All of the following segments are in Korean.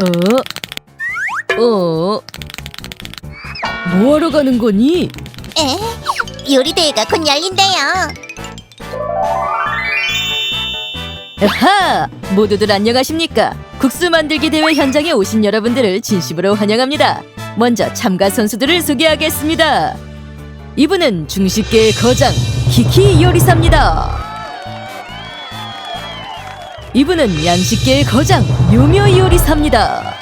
어? 어? 뭐하러 가는 거니? 에? 요리 대회가 곧 열린대요. 아하! 모두들 안녕하십니까? 국수 만들기 대회 현장에 오신 여러분들을 진심으로 환영합니다. 먼저 참가 선수들을 소개하겠습니다. 이분은 중식계의 거장 키키 요리사입니다. 이분은 양식계의 거장 묘묘 요리사입니다.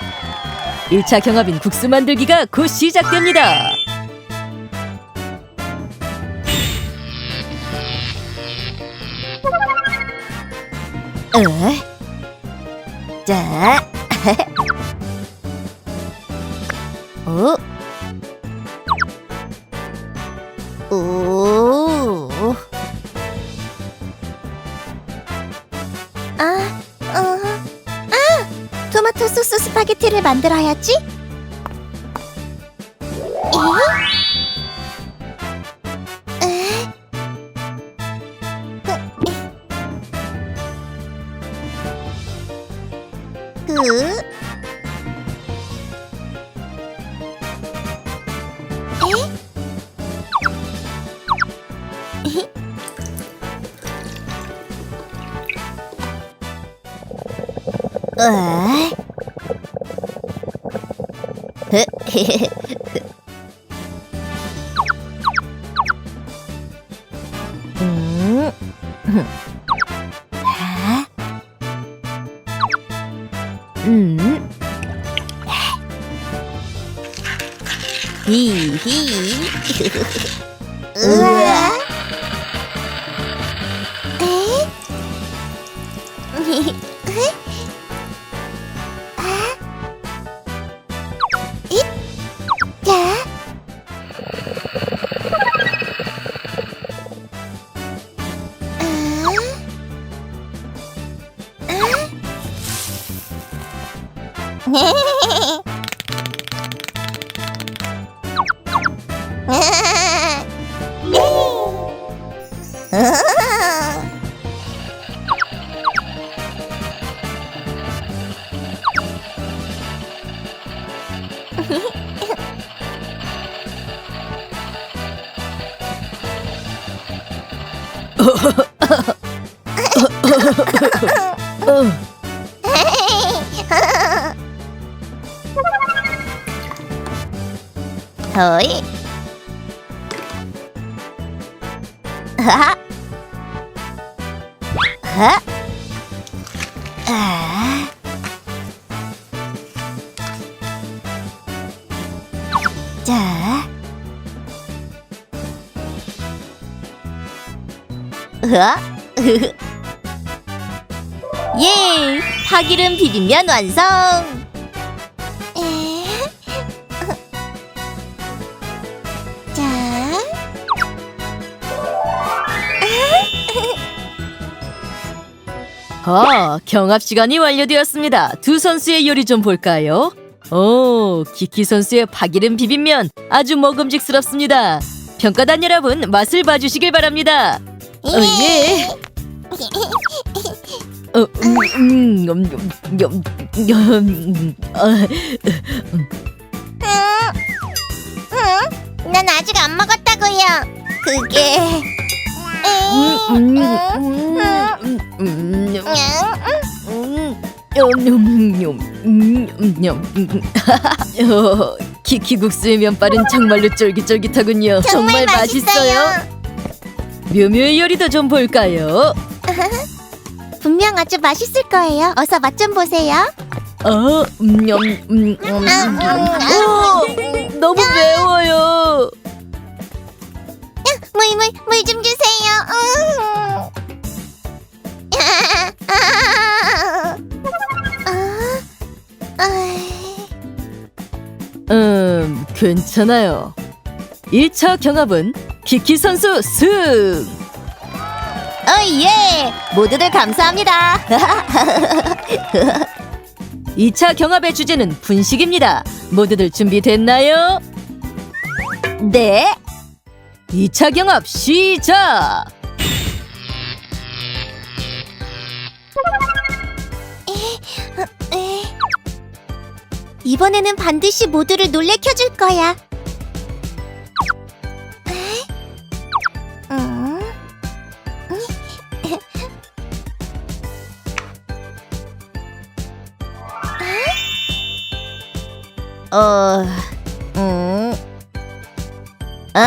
1차 경합인 국수 만들기가 곧 시작됩니다. 어? 자. 어? 오. 만들어야지. 음. 아? 음. 히히. 으아. Ừ. Ừ. thôi Hỡi Hả? Hả? À. Chà. Hả? 예! 파기름 비빔면 완성! 에? 자. 아, 경합 시간이 완료되었습니다. 두 선수의 요리 좀 볼까요? 오, 키키 선수의 파기름 비빔면 아주 먹음직스럽습니다. 평가단 여러분 맛을 봐주시길 바랍니다. 어, 예. 어, 음, 음, 음, 음, 음, 음, 어, 응? 응? 난 아직 안 먹었다고요. 그게 에이, 음, 음, 음, 음, 음, 음, 응? 음, 음, 음, 음, 음, 음, 음, 음. 어, 기, 기국수의 면발은 정말로 쫄깃쫄깃하군요. 정말 맛있어요. 묘묘의 요리도 좀 볼까요? 분명 아주 맛있을 거예요. 어서 맛 좀 보세요. 어, 음, 음, 음, 음, 음. 어, 너무 매워요. 물, 물, 물 좀 주세요. 음. 아, 아, 음, 괜찮아요. 1차 경합은 키키 선수 승! 어, 예! 모두들 감사합니다. 2차 경합의 주제는 분식입니다. 모두들 준비됐나요? 네. 2차 경합 시작! 에, 이번에는 반드시 모두를 놀래켜줄 거야. 어, 음, 어,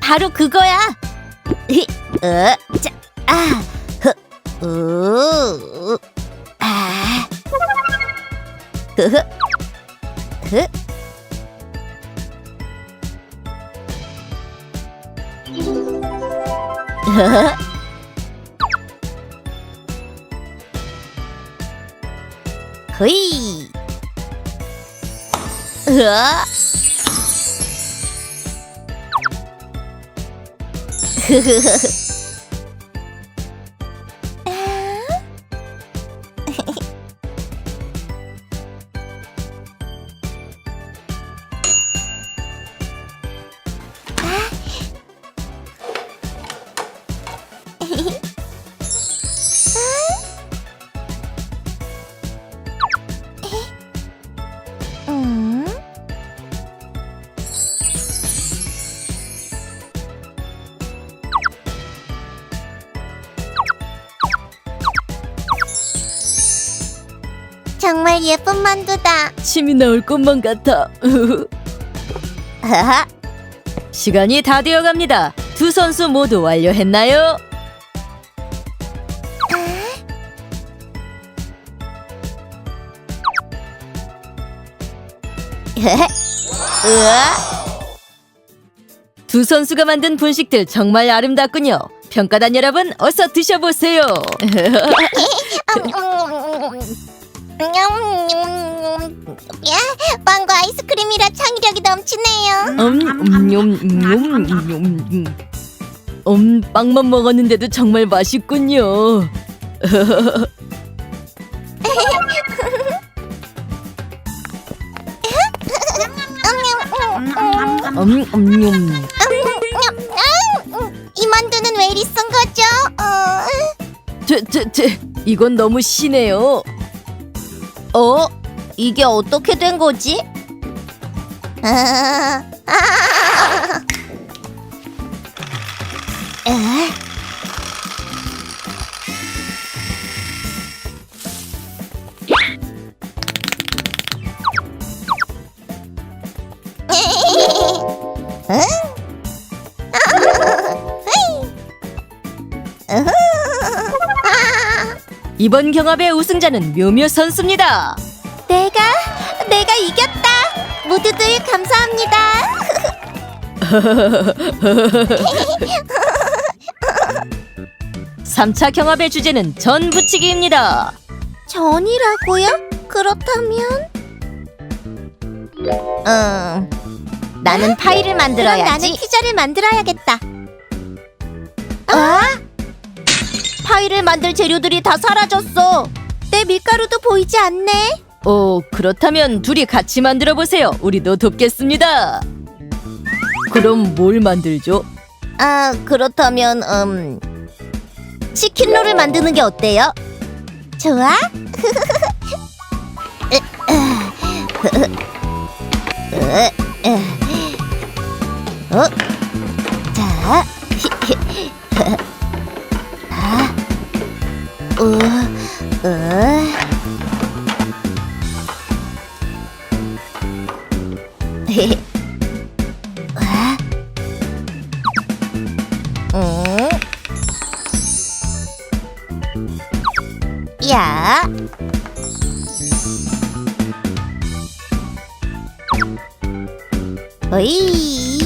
바로 그거야. 어, 자, 아, 흐, 우, 아, 흐흐, 흐. 허이. 으아. 음. 정말 예쁜 만두다. 침이 나올 것만 같아. 시간이 다 되어갑니다. 두 선수 모두 완료했나요? 으아. 두 선수가 만든 분식들 정말 아름답군요. 평가단 여러분 어서 드셔보세요. 야, 빵과 아이스크림이라 창의력이 넘치네요. 음, 음, 음, 음, 음, 음, 음. 음, 빵만 먹었는데도 정말 맛있군요. 음, 음, 음. 이 만두는 왜 이리 쓴 거죠? 어, 저, 저, 저, 이건 너무 시네요. 어? 이게 어떻게 된 거지? 아, 아. 에? 이번 경합의 우승자는 묘묘 선수입니다. 내가 내가 이겼다. 모두들 감사합니다. 삼차 경합의 주제는 전 부치기입니다. 전이라고요? 그렇다면 음 나는 파이를 만들어야지. 나는 피자를 만들어야겠다. 파이를 만들 재료들이 다 사라졌어. 내 밀가루도 보이지 않네. 오, 그렇다면 둘이 같이 만들어 보세요. 우리도 돕겠습니다. 그럼 뭘 만들죠? 아 그렇다면 음 치킨롤을 만드는 게 어때요? 좋아. 어? 자. 으. 와. 응? 야. 어이.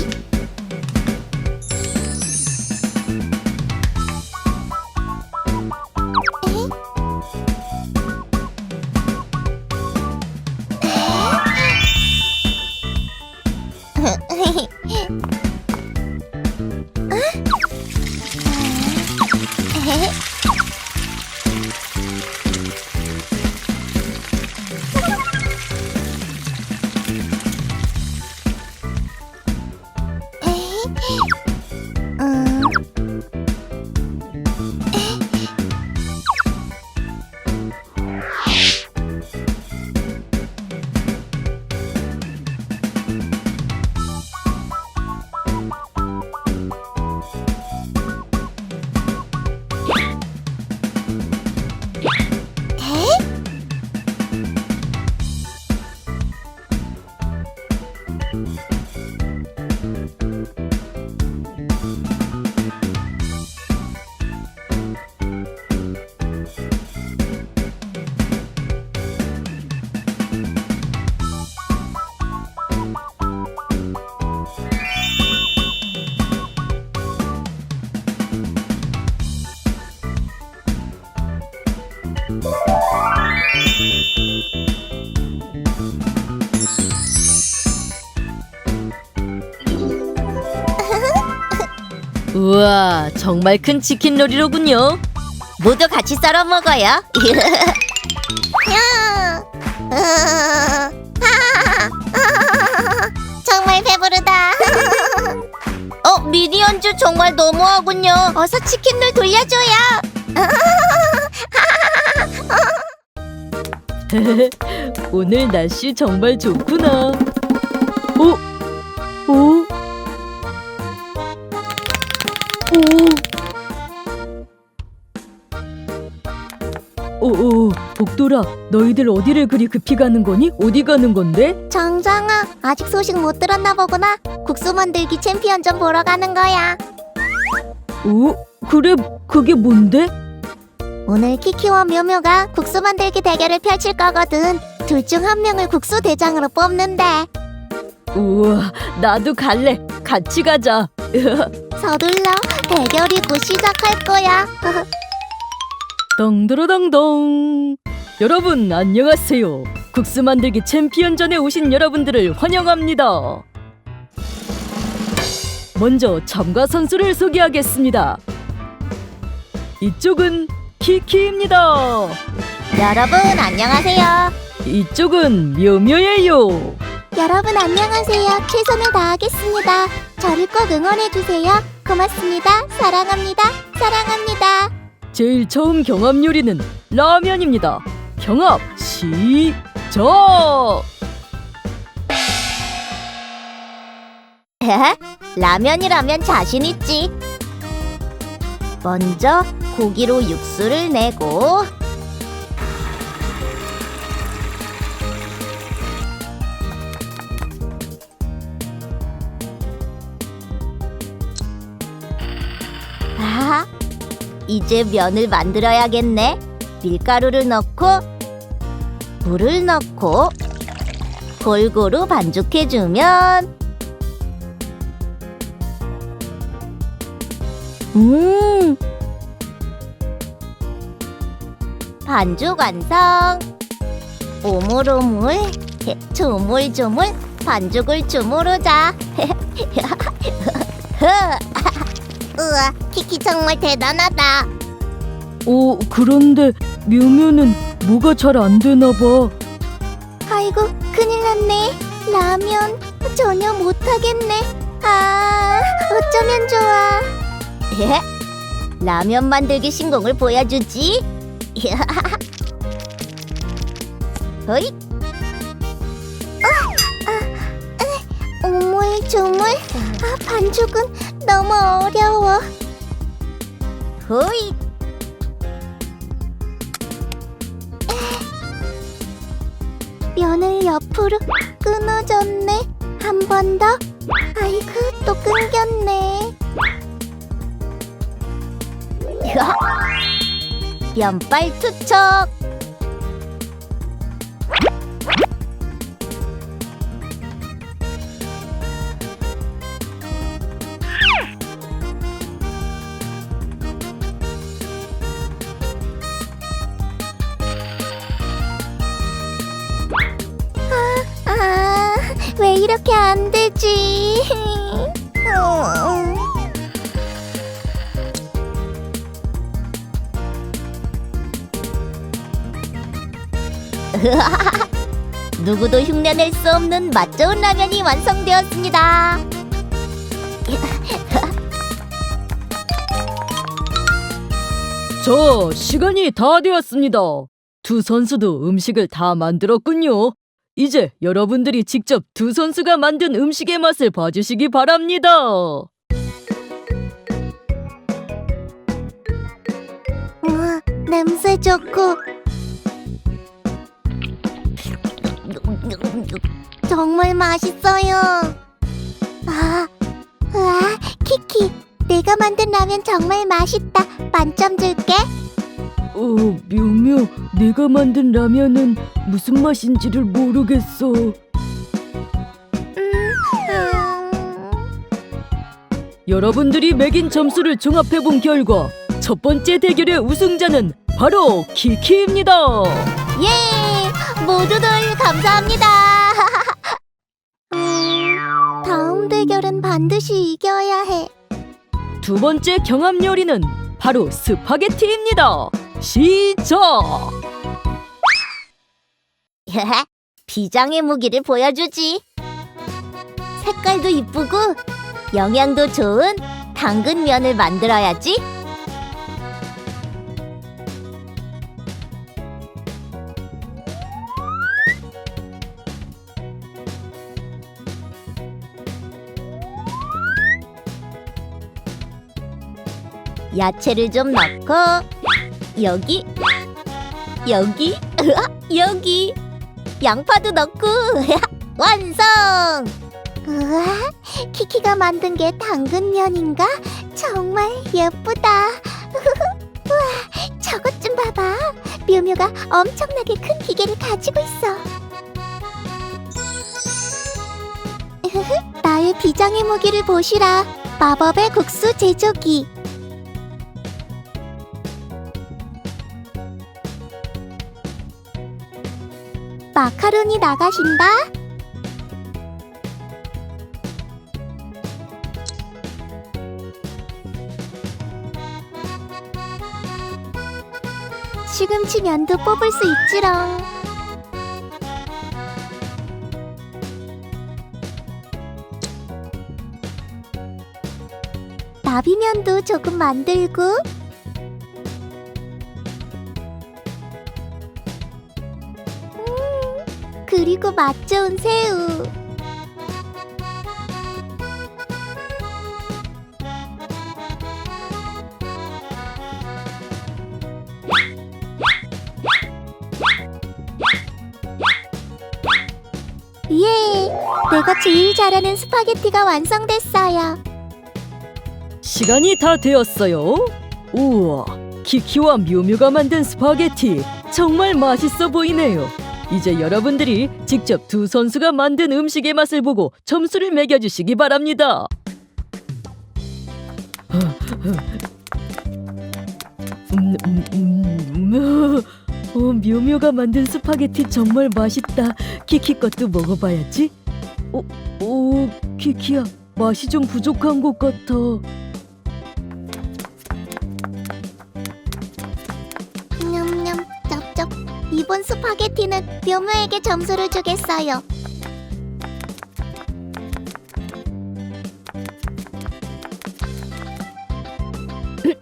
우와, 정말 큰 치킨 놀이로군요. 모두 같이 썰어 먹어요. 야. 정말 배부르다. 어, 미니언즈 정말 너무하군요. 어서 치킨을 돌려줘요. 오늘 날씨 정말 좋구나. 복돌아, 너희들 어디를 그리 급히 가는 거니? 어디 가는 건데? 정장아, 아직 소식 못 들었나 보구나. 국수 만들기 챔피언전 보러 가는 거야. 오, 그래, 그게 뭔데? 오늘 키키와 묘묘가 국수 만들기 대결을 펼칠 거거든. 둘 중 한 명을 국수 대장으로 뽑는데. 우와, 나도 갈래. 같이 가자. 서둘러 대결이 곧 시작할 거야. 덩드러덩덩. 여러분 안녕하세요. 국수 만들기 챔피언전에 오신 여러분들을 환영합니다. 먼저 참가 선수를 소개하겠습니다. 이쪽은 키키입니다. 여러분 안녕하세요. 이쪽은 묘묘예요. 여러분 안녕하세요. 최선을 다하겠습니다. 저를 꼭 응원해 주세요. 고맙습니다. 사랑합니다. 사랑합니다. 제일 처음 경합 요리는 라면입니다. 경합 시작. 라면이라면 자신 있지. 먼저 고기로 육수를 내고 아, 이제 면을 만들어야겠네. 밀가루를 넣고 물을 넣고 골고루 반죽해주면 음. 반죽 완성. 오물오물, 조물조물, 반죽을 주무르자. 우와, 키키 정말 대단하다. 오, 그런데 묘묘는 뭐가 잘 안 되나 봐. 아이고, 큰일 났네. 라면 전혀 못하겠네. 아, 어쩌면 좋아. 라면 만들기 신공을 보여주지. 어이. 아, 오물조물. 아, 반죽은 너무 어려워. 호이. 옆으로 끊어졌네. 한 번 더. 아이고, 또 끊겼네. 면발 투척. 흉내낼 수 없는 맛 좋은 라면이 완성되었습니다. 저 시간이 다 되었습니다. 두 선수도 음식을 다 만들었군요. 이제 여러분들이 직접 두 선수가 만든 음식의 맛을 봐주시기 바랍니다. 우와, 냄새 좋고 정말 맛있어요. 아, 우와, 키키, 내가 만든 라면 정말 맛있다. 만점 줄게. 어, 묘묘, 내가 만든 라면은 무슨 맛인지를 모르겠어. 음, 여러분들이 매긴 점수를 종합해 본 결과 첫 번째 대결의 우승자는 바로 키키입니다. 예, 모두들 감사합니다. 음, 다음 대결은 반드시 이겨야 해. 두 번째 경합 요리는 바로 스파게티입니다. 시작! 비장의 무기를 보여주지. 색깔도 이쁘고 영양도 좋은 당근 면을 만들어야지. 야채를 좀 넣고 여기 여기 여기 양파도 넣고 완성! 우와, 키키가 만든 게 당근면인가? 정말 예쁘다. 우와, 저것 좀 봐봐. 묘묘가 엄청나게 큰 기계를 가지고 있어. 나의 비장의 무기를 보시라. 마법의 국수 제조기. 마카로니 나가신다. 시금치 면도 뽑을 수 있지롱. 나비면도 조금 만들고 그리고 맛 좋은 새우. 예, 내가 제일 잘하는 스파게티가 완성됐어요. 시간이 다 되었어요. 우와, 키키와 묘묘가 만든 스파게티 정말 맛있어 보이네요. 이제 여러분들이 직접 두 선수가 만든 음식의 맛을 보고 점수를 매겨주시기 바랍니다. 음, 음, 음, 어, 묘묘가 만든 스파게티 정말 맛있다. 키키 것도 먹어봐야지. 어, 오, 키키야, 맛이 좀 부족한 것 같아. 스파게티는 묘묘에게 점수를 주겠어요.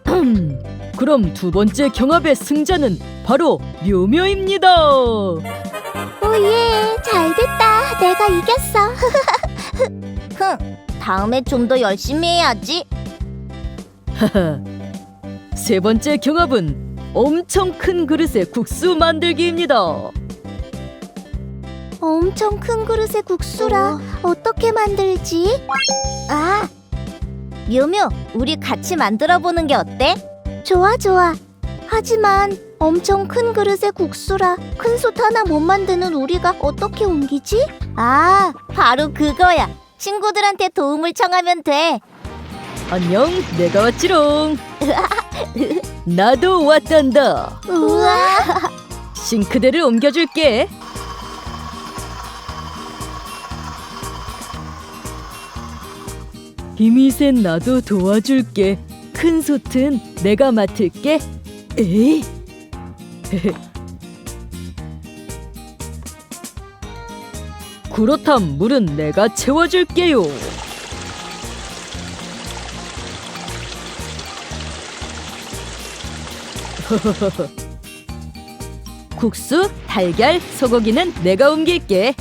그럼 두 번째 경합의 승자는 바로 묘묘입니다. 오예. 잘됐다. 내가 이겼어. 흥 다음에 좀 더 열심히 해야지. 세 번째 경합은 엄청 큰 그릇에 국수 만들기입니다. 엄청 큰 그릇에 국수라 어 떻게 만들지? 아 묘묘 우리 같이 만들어 보는 게 어때? 좋아 좋아 하지만 엄청 큰 그릇에 국수라 큰 솥 하나 못 만드는 우리가 어떻게 옮기지? 아 바로 그거야 친구들한테 도움을 청하면 돼 안녕, 내가 왔지롱. 나도 왔단다. 우와 싱크대를 옮겨줄게. 힘이 센 나도 도와줄게. 큰 솥은 내가 맡을게. 에이. 그렇담 물은 내가 채워줄게요. 국수, 달걀, 소고기는 내가 옮길게.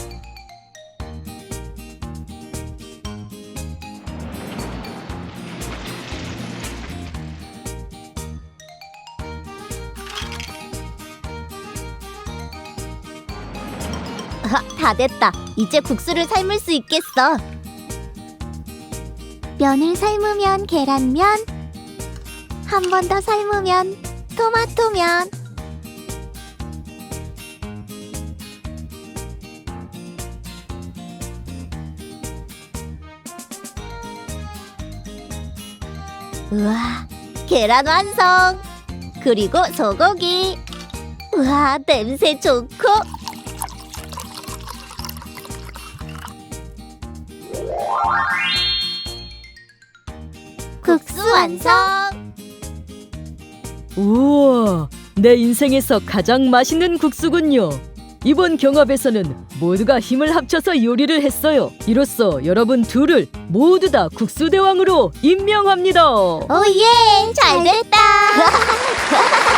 다 됐다. 이제 국수를 삶을 수 있겠어. 면을 삶으면 계란면, 한 번 더 삶으면 토마토면 우와, 계란 완성! 그리고 소고기! 우와, 냄새 좋고! 국수 완성! 우와, 내 인생에서 가장 맛있는 국수군요. 이번 경합에서는 모두가 힘을 합쳐서 요리를 했어요. 이로써 여러분 둘을 모두 다 국수 대왕으로 임명합니다. 오예, 잘됐다.